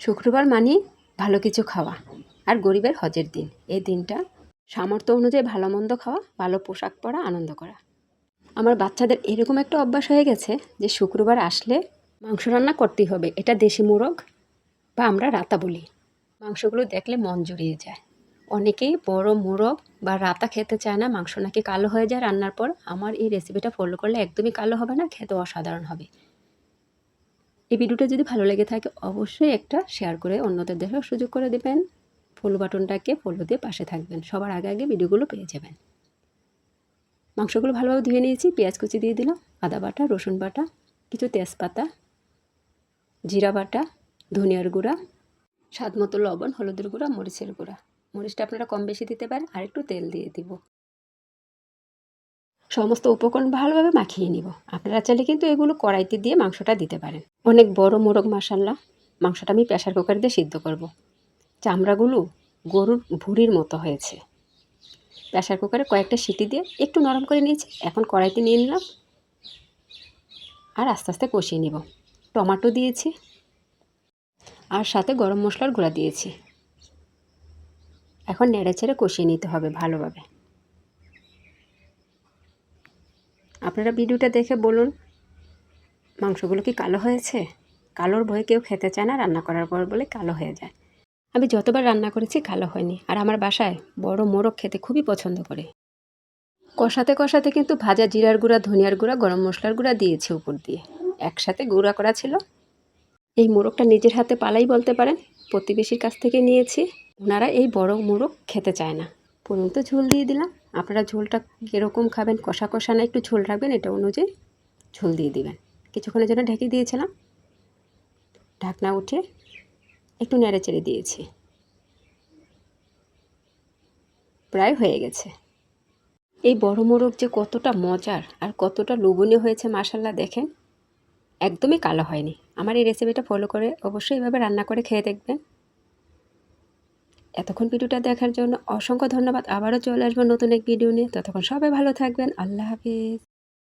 শুক্রবার মানে ভালো কিছু খাওয়া আর গরিবের হজের দিন। এই দিনটা সামর্থ্য অনুযায়ী ভালো মন্দ খাওয়া, ভালো পোশাক পরা, আনন্দ করা। আমার বাচ্চাদের এরকম একটা অভ্যাস হয়ে গেছে যে শুক্রবার আসলে মাংস রান্না করতেই হবে, এটা দেশি মোরগ বা আমরা রাতা বলি। মাংসগুলো দেখলে মন জুড়িয়ে যায়। অনেকেই বড় মোরগ বা রাতা খেতে চায় না, মাংস নাকি কালো হয়ে যায় রান্নার পর। আমার এই রেসিপিটা ফলো করলে একদমই কালো হবে না, খেতে অসাধারণ হবে। এই ভিডিওটা যদি ভালো লেগে থাকে, অবশ্যই একটা শেয়ার করে অন্যদের দেখার সুযোগ করে দেবেন। ফলো বাটনটাকে ফলো দিয়ে পাশে থাকবেন। সবার আগে আগে ভিডিওগুলো পেয়ে যাবেন। মাংসগুলো ভালোভাবে ধুয়ে নিয়েছি, পেঁয়াজ কুচি দিয়ে দিলাম, আদা বাটা, রসুন বাটা, কিছু তেজপাতা, জিরা বাটা, ধনিয়ার গুঁড়া স্বাদ মতো লবণ, হলুদের গুঁড়া, মরিচের গুঁড়া। মরিচটা আপনারা কম বেশি দিতে পারেন আর একটু তেল দিয়ে দিব। সমস্ত উপকরণ ভালোভাবে মাখিয়ে নিব। আপনারা চাইলে কিন্তু এগুলো কড়াইতে দিয়ে মাংসটা দিতে পারেন। অনেক বড় মোরগ মশাল্লা মাংসটা আমি প্রেশার কুকার দিয়ে সিদ্ধ করব। চামড়াগুলো গরুর ভুঁড়ির মতো হয়েছে। প্রেশার কুকারে কয়েকটা সিটি দিয়ে একটু নরম করে নিয়েছি। এখন কড়াইতে নিয়ে নিলাম আর আস্তে আস্তে কষিয়ে নিব। টমাটো দিয়েছি আর সাথে গরম মশলার গুঁড়া দিয়েছি। এখন নেড়ে ছেড়ে কষিয়ে নিতে হবে ভালোভাবে। আপনারা ভিডিওটা দেখে বলুন, মাংসগুলো কি কালো হয়েছে? কালোর ভয়ে কেউ খেতে চায় না, রান্না করার পর বলে কালো হয়ে যায়। আমি যতবার রান্না করেছি কালো হয়নি, আর আমার বাসায় বড় মোরগ খেতে খুবই পছন্দ করে। কষাতে কষাতে কিন্তু ভাজা জিরার গুঁড়া, ধনিয়ার গুঁড়া, গরম মশলার গুঁড়া দিয়েছে উপর দিয়ে। একসাথে গুঁড়া করা ছিল। এই মোরগটা নিজের হাতে পালাই বলতে পারেন, প্রতিবেশীর কাছ থেকে নিয়েছি। ওনারা এই বড় মোরগ খেতে চায় না। পর্যন্ত ঝোল দিয়ে দিলাম। আপনারা ঝোলটা কীরকম খাবেন, কষা কষা না, একটু ঝোল রাখবেন, এটা অনুযায়ী ঝোল দিয়ে দিবেন। কিছুক্ষণের জন্য ঢেকে দিয়েছিলাম। ঢাকনা উঠে একটু নেড়ে চেড়ে দিয়েছি। প্রায় হয়ে গেছে। এই বড় মোরগ যে কতটা মজার আর কতটা লোভনীয় হয়েছে মাসাল্লাহ দেখেন। একদমই কালো হয়নি। আমার এই রেসিপিটা ফলো করে অবশ্যই এভাবে রান্না করে খেয়ে দেখবেন। এতক্ষণ ভিডিওটা দেখার জন্য অসংখ্য ধন্যবাদ। আবারও চলে আসব নতুন এক ভিডিও নিয়ে। ততক্ষণ সবাই ভালো থাকবেন। আল্লাহ হাফিজ।